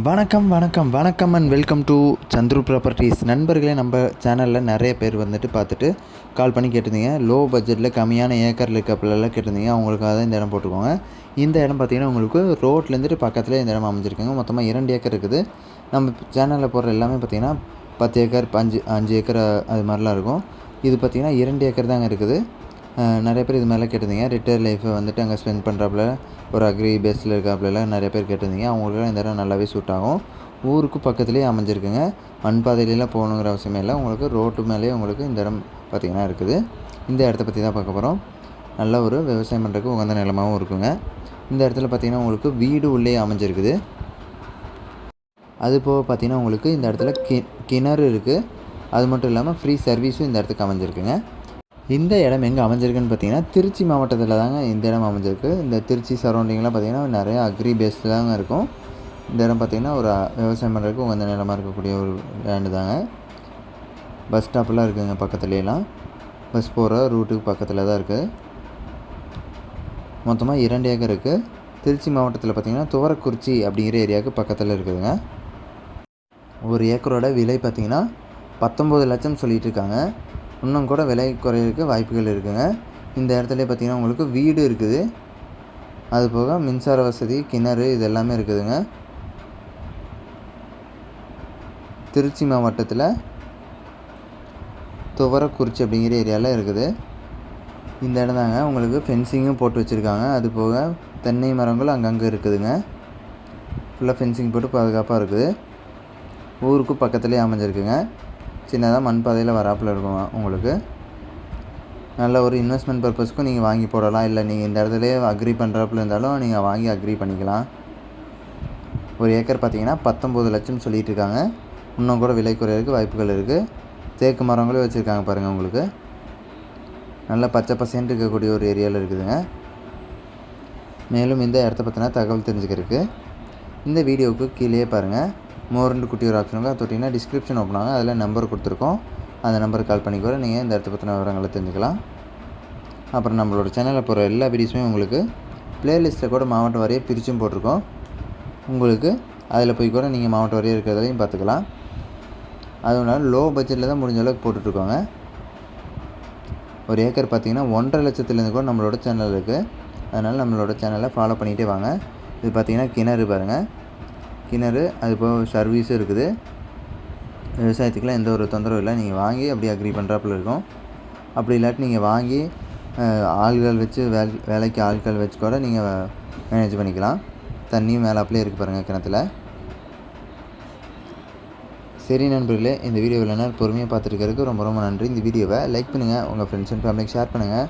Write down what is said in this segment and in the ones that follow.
வணக்கம் வணக்கம் வணக்கம் and welcome to Chandru properties நண்பர்களே நம்ம சேனலில் நிறைய பேர் வந்துட்டு பார்த்துட்டு கால் பண்ணி கேட்டிருந்தீங்க. லோ பட்ஜெட்டில் கம்மியான ஏக்கரில் இருக்கப்பலெல்லாம் கேட்டிருந்தீங்க. அவங்களுக்காக தான் இந்த இடம் போட்டுக்கோங்க இந்த இடம் பார்த்தீங்கன்னா உங்களுக்கு ரோட்லேருந்துட்டு பக்கத்தில் இந்த இடம் அமைஞ்சிருக்குங்க. மொத்தமாக இரண்டு ஏக்கர் இருக்குது. நம்ம சேனலில் போடுற எல்லாமே பார்த்திங்கன்னா பத்து ஏக்கர் அஞ்சு அஞ்சு ஏக்கர் அது மாதிரிலாம் இருக்கும். இது பார்த்தீங்கன்னா இரண்டு ஏக்கர் தாங்க இருக்குது. நிறைய பேர் இது மாதிரிலாம் கேட்டிருந்தீங்க. ரிட்டையர் லைஃப்பை வந்துட்டு அங்கே ஸ்பெண்ட் பண்ணுறாப்புல ஒரு அக்ரி பேஸில் இருக்காப்புலலாம் நிறைய பேர் கேட்டிருந்தீங்க. அவங்களுக்குலாம் இந்த இடம் நல்லாவே சூட் ஆகும். ஊருக்கு பக்கத்துலேயே அமைஞ்சிருக்குங்க. மண் பாதையிலலாம் போகணுங்கிற அவசியமே இல்லை. உங்களுக்கு ரோட்டு மேலேயே உங்களுக்கு இந்த இடம் பார்த்திங்கன்னா இருக்குது. இந்த இடத்த பற்றி தான் பார்க்க போகிறோம் நல்ல ஒரு விவசாயம் பண்ணுறதுக்கு உகந்த நிலமாகவும் இருக்குங்க. இந்த இடத்துல பார்த்திங்கன்னா உங்களுக்கு வீடு உள்ளே அமைஞ்சிருக்குது. அது போக பார்த்தீங்கன்னா உங்களுக்கு இந்த இடத்துல கி கிணறு இருக்குது அது மட்டும் இல்லாமல் ஃப்ரீ சர்வீஸும் இந்த இடத்துக்கு அமைஞ்சிருக்குங்க. இந்த இடம் எங்கே அமைஞ்சிருக்குன்னு பார்த்தீங்கன்னா திருச்சி மாவட்டத்தில் தாங்க இந்த இடம் அமைஞ்சிருக்கு. இந்த திருச்சி சரௌண்டிங்லாம் பார்த்திங்கன்னா நிறைய அக்ரி பேஸ்டு தாங்க இருக்கும். இந்த இடம் பார்த்திங்கன்னா ஒரு விவசாயம் பண்ணுறதுக்கு உகந்த நிலமாக இருக்கக்கூடிய ஒரு லேண்டு தாங்க. பஸ் ஸ்டாப்லாம் இருக்குதுங்க பக்கத்துலலாம் பஸ் போகிற ரூட்டுக்கு பக்கத்தில் தான் இருக்குது மொத்தமாக இரண்டு ஏக்கர் இருக்குது திருச்சி மாவட்டத்தில் பார்த்திங்கன்னா துவரக்குறிச்சி அப்படிங்கிற ஏரியாவுக்கு பக்கத்தில் இருக்குதுங்க. ஒரு ஏக்கரோட விலை பார்த்தீங்கன்னா பத்தொம்பது லட்சம் சொல்லிகிட்டு இருக்காங்க. இன்னும் கூட விலை குறையிறதுக்கு வாய்ப்புகள் இருக்குதுங்க இந்த இடத்துல பார்த்தீங்கன்னா உங்களுக்கு வீடு இருக்குது. அது போக மின்சார வசதி கிணறு இது எல்லாமே இருக்குதுங்க. திருச்சி மாவட்டத்தில் துவரக்குறிச்சி அப்படிங்கிற ஏரியாவில் இருக்குது. இந்த இடம் தாங்க உங்களுக்கு ஃபென்சிங்கும் போட்டு வச்சுருக்காங்க. அது போக தென்னை மரங்களும் அங்கங்கே இருக்குதுங்க. ஃபுல்லாக ஃபென்சிங் போட்டு பாதுகாப்பாக இருக்குது. ஊருக்கு பக்கத்துலேயே அமைஞ்சிருக்குங்க. சின்னதாக மண் பாதையில் வராப்பில் இருக்கும் உங்களுக்கு. நல்ல ஒரு இன்வெஸ்ட்மெண்ட் பர்பஸ்க்கும் நீங்கள் வாங்கி போடலாம். இல்லை நீங்கள் இந்த இடத்துலையே அக்ரி பண்ணுறாப்புல இருந்தாலும் நீங்கள் வாங்கி அக்ரி பண்ணிக்கலாம். ஒரு ஏக்கர் பார்த்தீங்கன்னா பத்தொம்போது லட்சம் சொல்லிகிட்டு இருக்காங்க. இன்னும் கூட விலை குறையிறதுக்கு வாய்ப்புகள் இருக்குது தேக்கு மரங்களும் வச்சுருக்காங்க பாருங்கள் உங்களுக்கு. நல்ல பச்சை பசேன்னு இருக்கக்கூடிய ஒரு ஏரியாவில் இருக்குதுங்க. மேலும் இந்த இடத்த பற்றின தகவல் தெரிஞ்சுக்கிறதுக்கு இந்த வீடியோவுக்கு கீழே பாருங்கள் மோரண்டு குட்டி ஒரு ஆப்ஷனுங்க அது தொட்டிங்கன்னா டிஸ்கிரிப்ஷன் ஓப்பன் ஆகும். அதில் நம்பர் கொடுத்துருக்கோம். அந்த நம்பருக்கு கால் பண்ணி கூட நீங்கள் இந்த இடத்த பற்றின விவரங்களை தெரிஞ்சுக்கலாம். அப்புறம் நம்மளோட சேனலில் போகிற எல்லா வீடியோஸுமே உங்களுக்கு ப்ளேலிஸ்ட்டில் கூட மாவட்டம் வரையே பிரிச்சும் போட்டிருக்கோம். உங்களுக்கு அதில் போய் கூட நீங்கள் மாவட்டம் வரையே இருக்கிறதையும் பார்த்துக்கலாம். அதனால லோ பட்ஜெட்டில் தான் முடிஞ்ச அளவுக்கு போட்டுட்ருக்கோங்க. ஒரு ஏக்கர் பார்த்தீங்கன்னா ஒன்றரை லட்சத்துலேருந்து கூட நம்மளோட சேனல் இருக்குது அதனால் நம்மளோட சேனலை ஃபாலோ பண்ணிகிட்டே வாங்க. இது பார்த்தீங்கன்னா கிணறு பாருங்கள் கிணறு அது போக சர்வீஸும் இருக்குது. விவசாயத்துக்குலாம் எந்த ஒரு தொந்தரவும் இல்லை. நீங்கள் வாங்கி அப்படியே அக்ரி பண்ணுறாப்புல இருக்கும். அப்படி இல்லாட்டி நீங்கள் வாங்கி ஆள்கள் வச்சு வே வேலைக்கு ஆட்கள் வச்சு கூட நீங்கள் மேனேஜ் பண்ணிக்கலாம். தண்ணியும் மேலாப்பிலே இருக்குது பாருங்கள் கிணத்துல. சரி நண்பர்களே இந்த வீடியோ இல்லைனா பொறுமையாக பார்த்துருக்கிறதுக்கு ரொம்ப ரொம்ப நன்றி. இந்த வீடியோவை லைக் பண்ணுங்கள் உங்கள் ஃப்ரெண்ட்ஸ் அண்ட் ஃபேமிலிக்கு ஷேர் பண்ணுங்கள்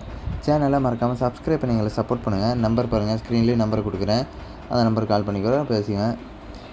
சேனலை மறக்காமல் சப்ஸ்கிரைப் பண்ணி எங்களை சப்போர்ட் பண்ணுங்கள் நம்பர் பாருங்கள் ஸ்க்ரீன்லேயே நம்பர் கொடுக்குறேன். அந்த நம்பர் கால் பண்ணி கூட பேசுங்க